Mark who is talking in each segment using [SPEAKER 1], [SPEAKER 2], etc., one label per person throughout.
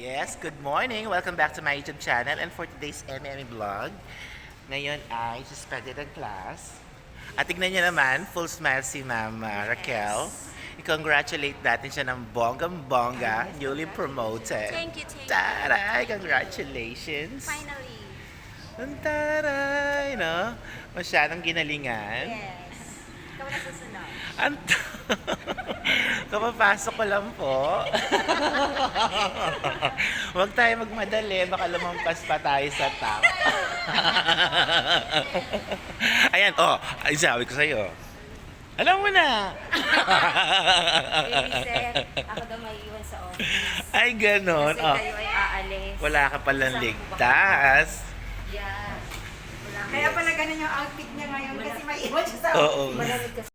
[SPEAKER 1] Yes, good morning. Welcome back to my YouTube channel. And for today's MMA vlog, ngayon ay suspended ang class. At tignan niyo naman, full smile si Ma'am uh, Raquel. I-congratulate natin siya ng bonggang-bongga, newly promoted.
[SPEAKER 2] Thank you, thank you.
[SPEAKER 1] Taray! Congratulations!
[SPEAKER 2] Finally.
[SPEAKER 1] Ang taray, no? Masyadong ginalingan.
[SPEAKER 2] Yes. Ikaw na susunod.
[SPEAKER 1] Ang Kapapasok ko lang po. Huwag tayo magmadali, baka lumampas pa tayo sa top. Ayan, oh, ay sabi ko sa'yo. Alam mo na.
[SPEAKER 2] Baby set, ako daw may iwan sa office.
[SPEAKER 1] ay, ganon.
[SPEAKER 2] Kasi
[SPEAKER 1] Oh,
[SPEAKER 2] kayo ay aalis.
[SPEAKER 1] wala ka palang ligtas.
[SPEAKER 2] Yeah.
[SPEAKER 3] Kaya pala ganun yung outfit niya ngayon kasi may iwan siya sa
[SPEAKER 1] Oo.
[SPEAKER 2] Malamig kasi.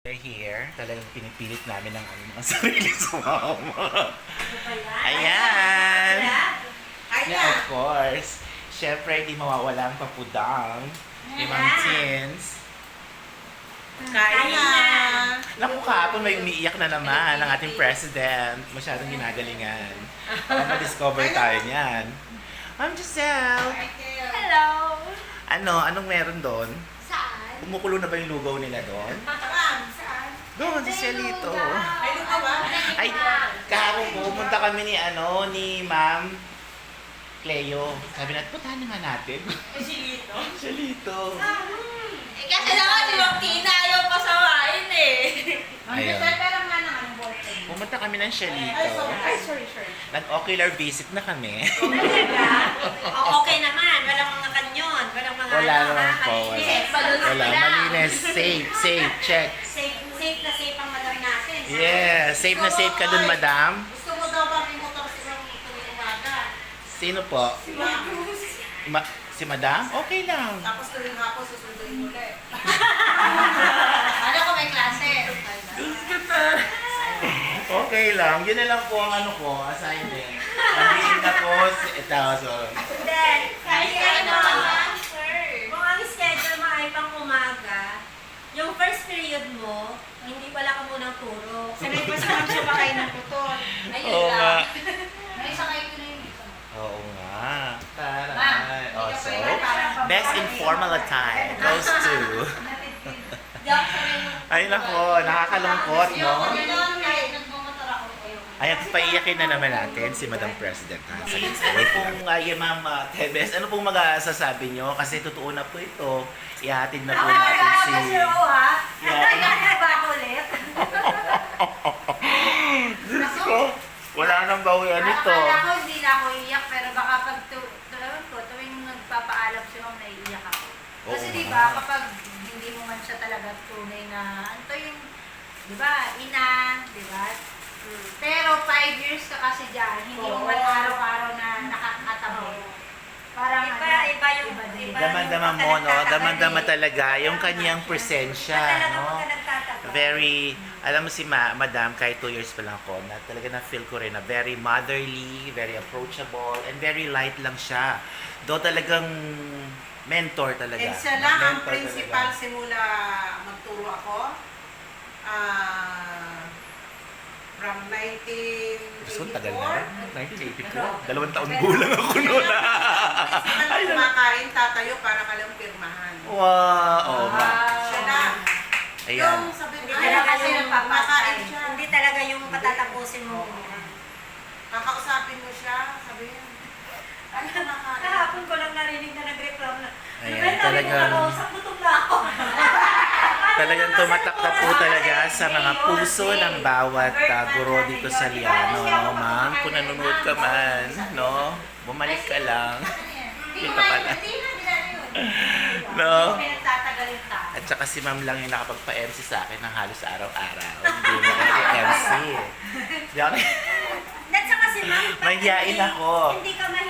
[SPEAKER 1] They're here. Talagang pinipilit namin ang aming mga sarili sa mama. Ayan.
[SPEAKER 3] Ay
[SPEAKER 1] Yeah, of course. Siyempre, hindi mawawala ang papudang. Ni Ma'am Tins.
[SPEAKER 3] Kain na!
[SPEAKER 1] Naku, kahapon may umiiyak na naman ang ating president. Masyadong ginagalingan. Baka ma-discover tayo niyan. Ma'am Giselle,
[SPEAKER 2] Hello!
[SPEAKER 1] ano, anong meron doon?
[SPEAKER 2] Saan?
[SPEAKER 1] Kumukulo na ba yung lugaw nila doon?
[SPEAKER 3] Saan? Saan?
[SPEAKER 1] Doon, sa Cielito.
[SPEAKER 3] Ay, luto ba?
[SPEAKER 1] Ay, kahapon pumunta kami ni, ano, ni Ma'am Cleo. Sabi natin, puntahan naman natin.
[SPEAKER 3] Silito.
[SPEAKER 1] Cielito.
[SPEAKER 2] Eh, kasi naman si Ma'am Tina
[SPEAKER 1] Ayun.
[SPEAKER 3] pero nga naman ang boyfriend.
[SPEAKER 1] Pumunta kami ng
[SPEAKER 3] Ay,
[SPEAKER 1] Cielito.
[SPEAKER 3] sorry. Ay, sorry, sorry.
[SPEAKER 1] Nag-ocular visit na kami.
[SPEAKER 2] Oh, okay naman. Walang mga kanyon. Walang mga
[SPEAKER 1] Wala
[SPEAKER 2] ano,
[SPEAKER 1] naman po, wala.
[SPEAKER 2] Safe pa dun
[SPEAKER 1] Wala, malinis. Safe, safe, check.
[SPEAKER 2] Safe, safe na safe ang madam natin.
[SPEAKER 1] Yeah, safe na safe ka dun, madam.
[SPEAKER 3] Gusto mo daw ba may motor si Ma'am tuwing umaga?
[SPEAKER 1] Sino po?
[SPEAKER 3] Si Ma'am.
[SPEAKER 1] Ma- si madam? Okay lang.
[SPEAKER 3] Tapos tuwing hapon susunduin ulit.
[SPEAKER 2] Ano ko may klase?
[SPEAKER 1] Okay lang. Yun na lang po ang ano ko, assignment. Sabihin na po, si- ito, so,
[SPEAKER 2] Hindi. Kasi ano, kung ang schedule mo ay pang umaga, yung first period mo, hindi wala ka munang turo.
[SPEAKER 3] Sanay pa sa siya makain ng puton.
[SPEAKER 2] Ayun
[SPEAKER 1] Oo nga.
[SPEAKER 2] lang. May sakay ko na yun dito.
[SPEAKER 1] Oo nga. Taray. Oh, so, best informal time goes to...
[SPEAKER 2] Hindi ako sanay yung...
[SPEAKER 1] Ay nako, nakakalungkot, no?
[SPEAKER 2] Ako.
[SPEAKER 1] Ayan, paiyakin na naman natin si Madam President. Ha? Sa Wait pong uh, yung Ma'am uh, Tebes, ano pong mag-sasabi nyo? Kasi totoo na po ito. Ihatid na po natin si...
[SPEAKER 2] ha?
[SPEAKER 1] Ihatid na...
[SPEAKER 2] ba ako ulit?
[SPEAKER 1] Diyos ko, wala nang bawian nito.
[SPEAKER 2] Akala ko hindi na ako iiyak, pero baka pag tu tuwing ko, tuwing nagpapaalam si Ma'am, naiiyak ako. Kasi di ba, kapag siya talaga tunay na, ano to yung, di ba, ina, di ba? Pero five years ka kasi dyan, hindi mo man araw-araw na nakakatabi. Parang
[SPEAKER 4] Iba,
[SPEAKER 2] ano,
[SPEAKER 4] iba yung,
[SPEAKER 2] din.
[SPEAKER 4] iba.
[SPEAKER 1] Daman-dama mo, no? Daman-dama talaga yung kanyang presensya,
[SPEAKER 4] Talaga
[SPEAKER 1] no?
[SPEAKER 4] pagka nagtatagal.
[SPEAKER 1] Very, alam mo si Ma, Madam, kahit two years pa lang ako, na talaga na-feel ko rin na very motherly, very approachable, and very light lang siya. Do talagang mentor talaga.
[SPEAKER 3] And siya lang ang
[SPEAKER 1] Mentor
[SPEAKER 3] principal
[SPEAKER 1] talaga.
[SPEAKER 3] simula magturo ako. Ah, from 1984.
[SPEAKER 1] So, tagal na. 1984. Dalawang taon gulang ako noon.
[SPEAKER 3] Principal
[SPEAKER 1] Ay,
[SPEAKER 3] na kumakain, tatayo para ka lang pirmahan.
[SPEAKER 1] Wow! Oo, ma.
[SPEAKER 3] Siya na.
[SPEAKER 1] Ayan.
[SPEAKER 3] Yung sabi
[SPEAKER 4] Hindi
[SPEAKER 3] ko,
[SPEAKER 4] talaga
[SPEAKER 3] kasi
[SPEAKER 4] yung
[SPEAKER 3] kumakain siya.
[SPEAKER 4] Hindi talaga yung patatapusin mo.
[SPEAKER 3] Kakausapin mo siya, sabi niya, ano?
[SPEAKER 4] Kahapon ko lang narinig na nag-reklamo na.
[SPEAKER 1] Ayan,
[SPEAKER 4] Ayan,
[SPEAKER 1] talagang-
[SPEAKER 4] Nakausap, gutom na ako.
[SPEAKER 1] Talagang tumatak na po talaga sa mga puso ng bawat uh, guro dito sa Liano, no, ma'am? Kung nanonood ka man, no? Bumalik ka lang. Kita pala. No?
[SPEAKER 2] Pinagtatagal yung tao.
[SPEAKER 1] At saka si ma'am lang yung nakapagpa-MC sa akin ng halos araw-araw. Hindi mo nag-MC. Hindi ako
[SPEAKER 4] That's saka si ma'am. pag
[SPEAKER 1] Mahihain
[SPEAKER 4] hindi-
[SPEAKER 1] ako.
[SPEAKER 4] Hindi ka lumapit.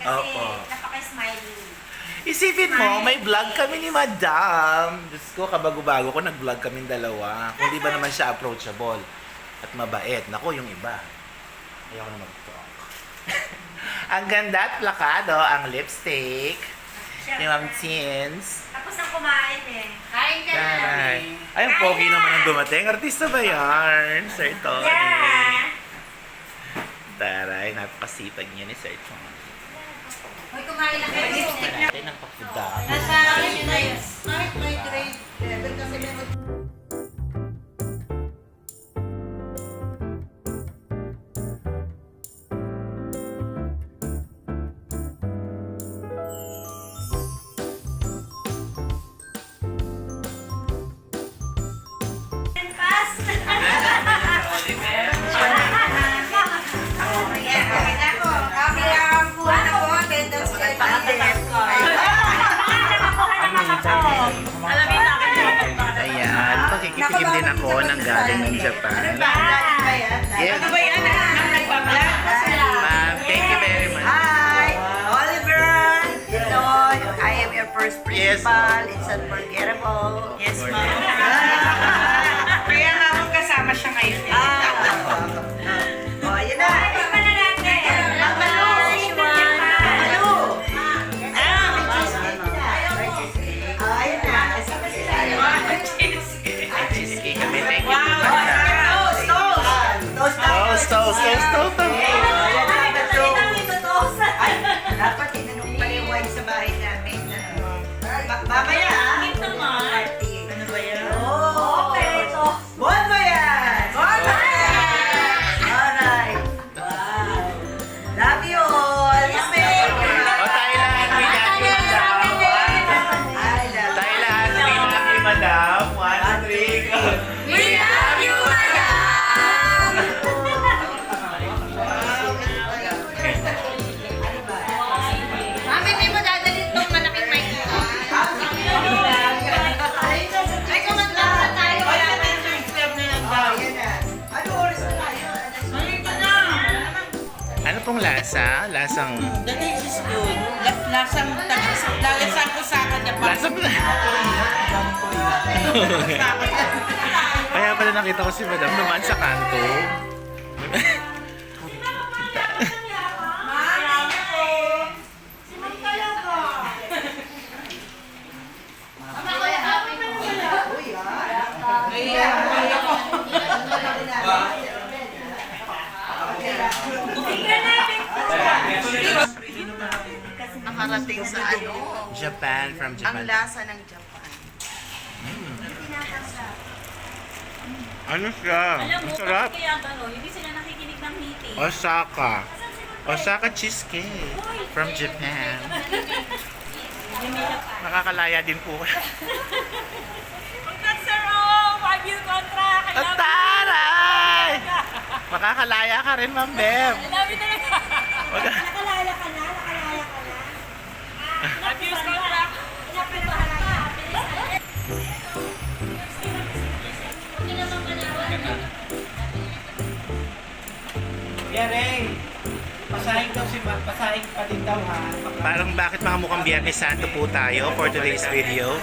[SPEAKER 4] Kasi
[SPEAKER 1] Opo.
[SPEAKER 4] napaka-smiley.
[SPEAKER 1] Isipin mo, may vlog kami ni Madam. Diyos ko, kabago-bago ko, nag-vlog kami dalawa. Kung di ba naman siya approachable at mabait. Nako, yung iba. Ayoko na mag-talk. ang ganda at plakado, ang lipstick. Ni Ma'am Tins.
[SPEAKER 4] Tapos ang kumain eh.
[SPEAKER 3] Kain ka na.
[SPEAKER 1] Taray. Ay, ang pogi naman ang dumating. Artista ba yan? Sir Tony.
[SPEAKER 4] Yeah.
[SPEAKER 1] Taray, napakasipag niya ni Sir Tony.
[SPEAKER 4] Hoy, kumain na kayo.
[SPEAKER 2] Lipstick na.
[SPEAKER 1] Din ako ng galing ng Japan.
[SPEAKER 3] Yan?
[SPEAKER 1] Yes.
[SPEAKER 3] Ano ba yan? Ang nagbablog?
[SPEAKER 1] Ma'am, thank you very much.
[SPEAKER 3] Hi! Oliver! Lloyd, I am your first
[SPEAKER 1] Yes.
[SPEAKER 3] principal. It's unforgettable.
[SPEAKER 1] Yes,
[SPEAKER 3] Kaya nga akong kasama siya ngayon eh. Ah!
[SPEAKER 1] Pong lasa? Lasang...
[SPEAKER 2] The taste is good. La- Lasang tagis. Lalasang ko sa kanya pa.
[SPEAKER 1] Lasang... Kaya pala nakita ko si madam naman sa kanto.
[SPEAKER 3] Uy, Nakarating sa ano?
[SPEAKER 1] Japan, from
[SPEAKER 3] Ang
[SPEAKER 1] Japan.
[SPEAKER 3] lasa ng Japan.
[SPEAKER 1] Ano siya?
[SPEAKER 2] Alam
[SPEAKER 1] Ang
[SPEAKER 2] mo,
[SPEAKER 1] sarap.
[SPEAKER 2] bakit kaya hindi sila nakikinig ng meeting.
[SPEAKER 1] Osaka. Osaka cheesecake from Japan. Nakakalaya din po.
[SPEAKER 2] Congrats, sir! Oh, five-year contract! I
[SPEAKER 1] Ang
[SPEAKER 2] love you!
[SPEAKER 1] taray! Makakalaya ka rin, Ma'am Beb.
[SPEAKER 2] I love you talaga!
[SPEAKER 1] Wag-
[SPEAKER 4] Nakalala ka na, nakalala ka na.
[SPEAKER 2] Five years contract!
[SPEAKER 4] Inaprepahan ka.
[SPEAKER 5] Yare, pasahin daw si Ma, pasahin pa din daw ha.
[SPEAKER 1] Parang bakit mga mukhang Biyernes Santo po tayo for today's video.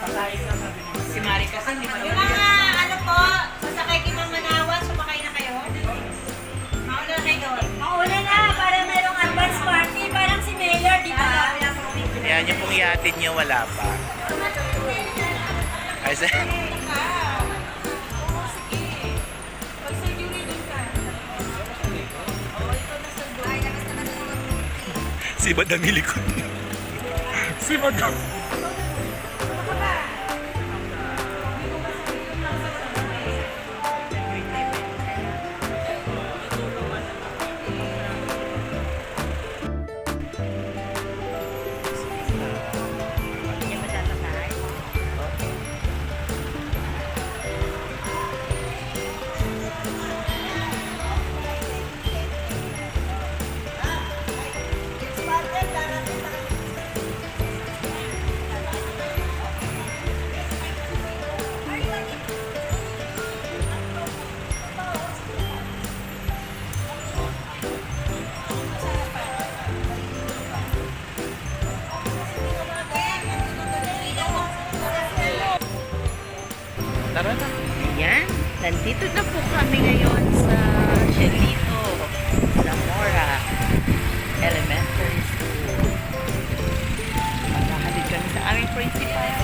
[SPEAKER 5] Pasahin daw sabi ni
[SPEAKER 2] Si Mari kasi hindi
[SPEAKER 4] mga
[SPEAKER 1] Iatid niyo, wala pa. Ay, sa- si Madam Ilikon. si Madam.
[SPEAKER 6] Kami ngayon sa Shelito, Zamora Elementary School. Maghahalid kami sa aming principal.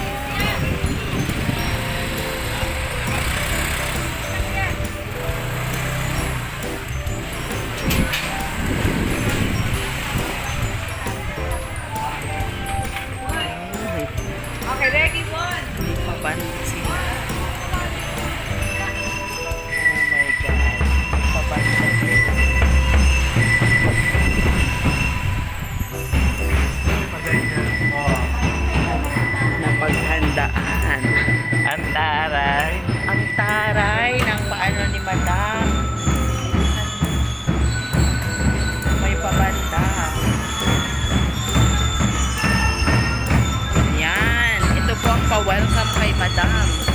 [SPEAKER 1] 答案。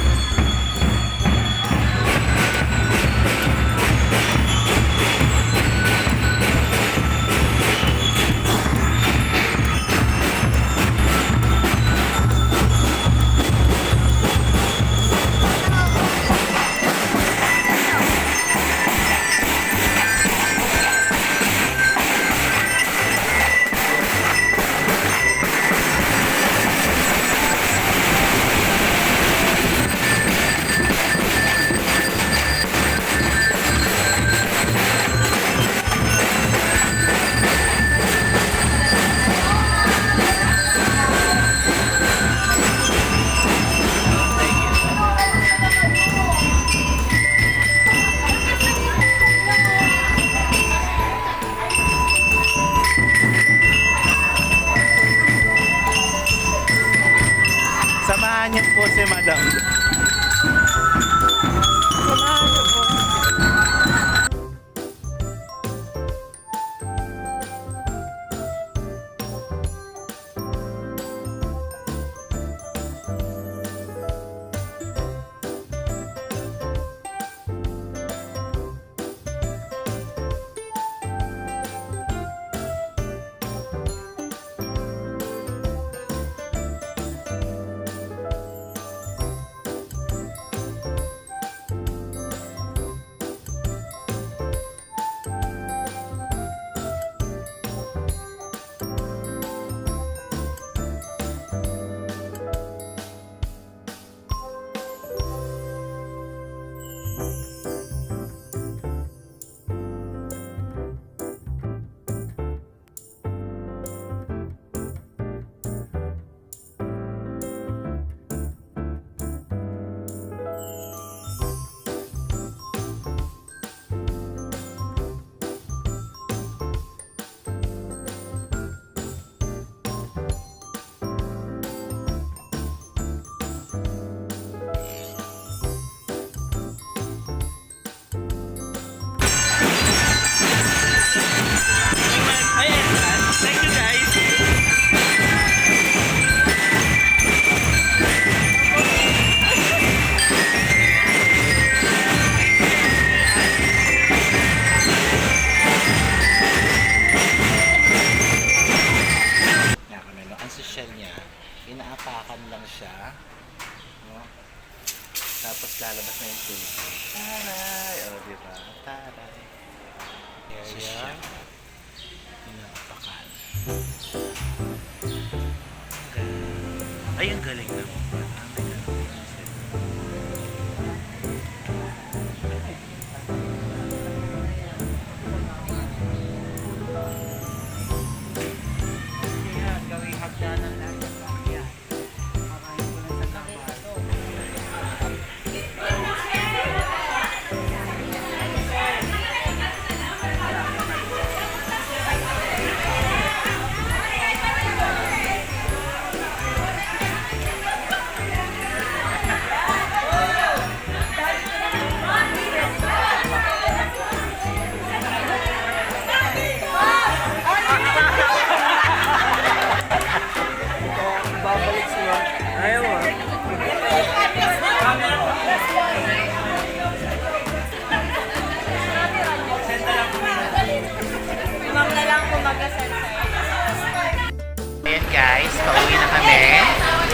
[SPEAKER 1] kami.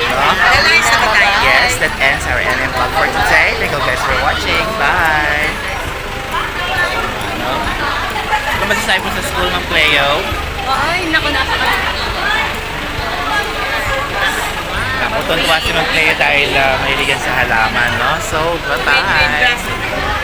[SPEAKER 1] No? Yes, that ends our NM vlog for today. Thank you guys for watching. Bye! Ano? Kung masasabi mo sa school ng Playo?
[SPEAKER 4] Ay, naku, nasa
[SPEAKER 1] napakalala. Naputuntuwa si ng Playo dahil ah, uh, mahiligan sa halaman, no? So, bye-bye!